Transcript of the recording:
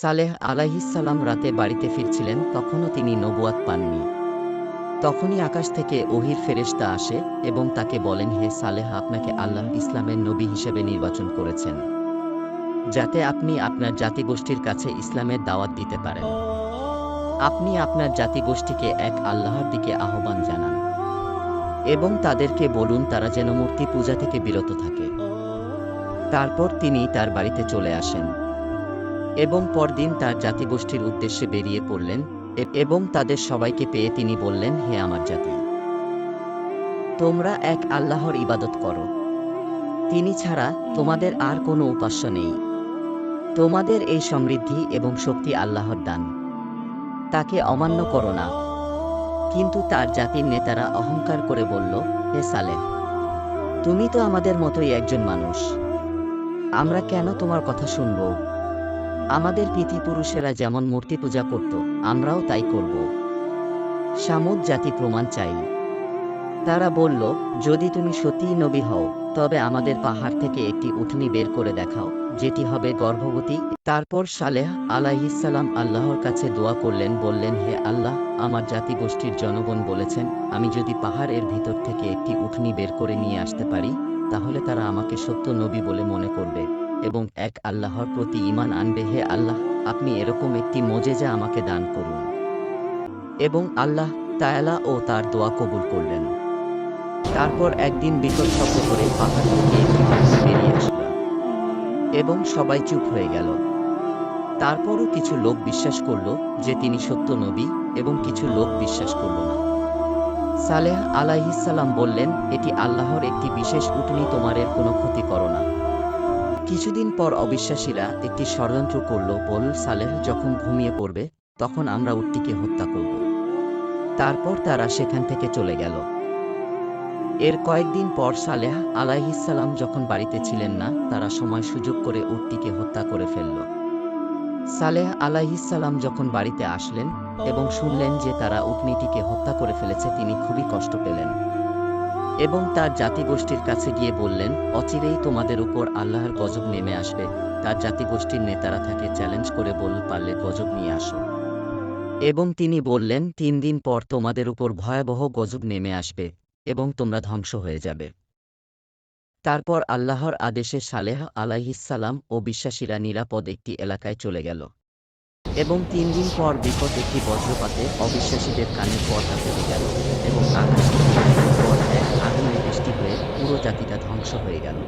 সালেহ আলাইহিসাল্লাম রাতে বাড়িতে ফিরছিলেন, তখনও তিনি নবুয়াত পাননি। তখনই আকাশ থেকে ওহির ফেরেশতা আসে এবং তাকে বলেন, হে সালেহ, আপনাকে আল্লাহ ইসলামের নবী হিসেবে নির্বাচন করেছেন, যাতে আপনি আপনার জাতিগোষ্ঠীর কাছে ইসলামের দাওয়াত দিতে পারেন। আপনি আপনার জাতিগোষ্ঠীকে এক আল্লাহর দিকে আহ্বান জানান এবং তাদেরকে বলুন, তারা যেন মূর্তি পূজা থেকে বিরত থাকে। তারপর তিনি তার বাড়িতে চলে আসেন। এবং পরদিন তার জাতিগোষ্ঠীর উদ্দেশ্যে বেরিয়ে পড়লেন এবং তাদের সবাইকে পেয়ে তিনি বললেন, হে আমার জাতি, তোমরা এক আল্লাহর ইবাদত করো। তিনি ছাড়া তোমাদের আর কোনো উপাস্য নেই। তোমাদের এই সমৃদ্ধি এবং শক্তি আল্লাহর দান। তাকে অমান্য করো না। কিন্তু তার জাতির নেতারা অহংকার করে বলল, হে সালেহ, তুমি তো আমাদের মতোই একজন মানুষ। আমরা কেন তোমার কথা শুনব? আমাদের পিতৃপুরুষেরা যেমন মূর্তি পূজা করত, আমরাও তাই করব। সামুদ জাতি প্রমাণ চাই তারা বলল, যদি তুমি সত্যিই নবী হও, তবে আমাদের পাহাড় থেকে একটি উঠনি বের করে দেখাও, যেটি হবে গর্ভবতী। তারপর সালেহ আলাইহিসাল্লাম আল্লাহর কাছে দোয়া করলেন, বললেন, হে আল্লাহ, আমার জাতিগোষ্ঠীর জনগণ বলেছেন, আমি যদি পাহাড়ের ভিতর থেকে একটি উঠনি বের করে নিয়ে আসতে পারি, তাহলে তারা আমাকে সত্য নবী বলে মনে করবে। এবং এক আল্লাহর প্রতি ঈমান আনবে হে আল্লাহ, আপনি এরকম একটি মোজেজা আমাকে দান করুন। এবং আল্লাহ তায়ালা ও তার দোয়া কবুল করলেন। তারপর একদিন বিকট শব্দ করে পাহাড় থেকে একটি মানুষ বেরিয়ে আসলো এবং সবাই চুপ হয়ে গেল। তারপরও কিছু লোক বিশ্বাস করল যে তিনি সত্য নবী এবং কিছু লোক বিশ্বাস করল না। সালেহ আলাইহিসাল্লাম বললেন, এটি আল্লাহর একটি বিশেষ উটনি তোমারের কোনো ক্ষতি করো না। কিছুদিন পর অবিশ্বাসীরা একটি ষড়যন্ত্র করল বল সালেহ যখন ঘুমিয়ে পড়বে, তখন আমরা উটটিকে হত্যা করব। তারপর তারা সেখান থেকে চলে গেল। এর কয়েকদিন পর সালেহ আলাইহিসাল্লাম যখন বাড়িতে ছিলেন না, তারা সময় সুযোগ করে উটটিকে হত্যা করে ফেলল। সালেহ আলাইহিসাল্লাম যখন বাড়িতে আসলেন এবং শুনলেন যে তারা উটনিটিকে হত্যা করে ফেলেছে, তিনি খুবই কষ্ট পেলেন। এবং তার জাতিগোষ্ঠীর কাছে গিয়ে বললেন, অচিরেই তোমাদের উপর আল্লাহর গজব নেমে আসবে। তার জাতিগোষ্ঠীর নেতারা তাকে চ্যালেঞ্জ করে বল পারলে গজব নিয়ে আসো। এবং তিনি বললেন, তিন দিন পর তোমাদের উপর ভয়াবহ গজব নেমে আসবে এবং তোমরা ধ্বংস হয়ে যাবে। তারপর আল্লাহর আদেশে সালেহ আলাইহিসাল্লাম ও বিশ্বাসীরা নিরাপদ একটি এলাকায় চলে গেল। এবং তিন দিন পর বিপদ একটি বজ্রপাতে অবিশ্বাসীদের কানে পর্দা পড়ে গেল এবং আকাশ আগুনের বৃষ্টি হয়ে পুরো জাতিটা ধ্বংস হয়ে গেল।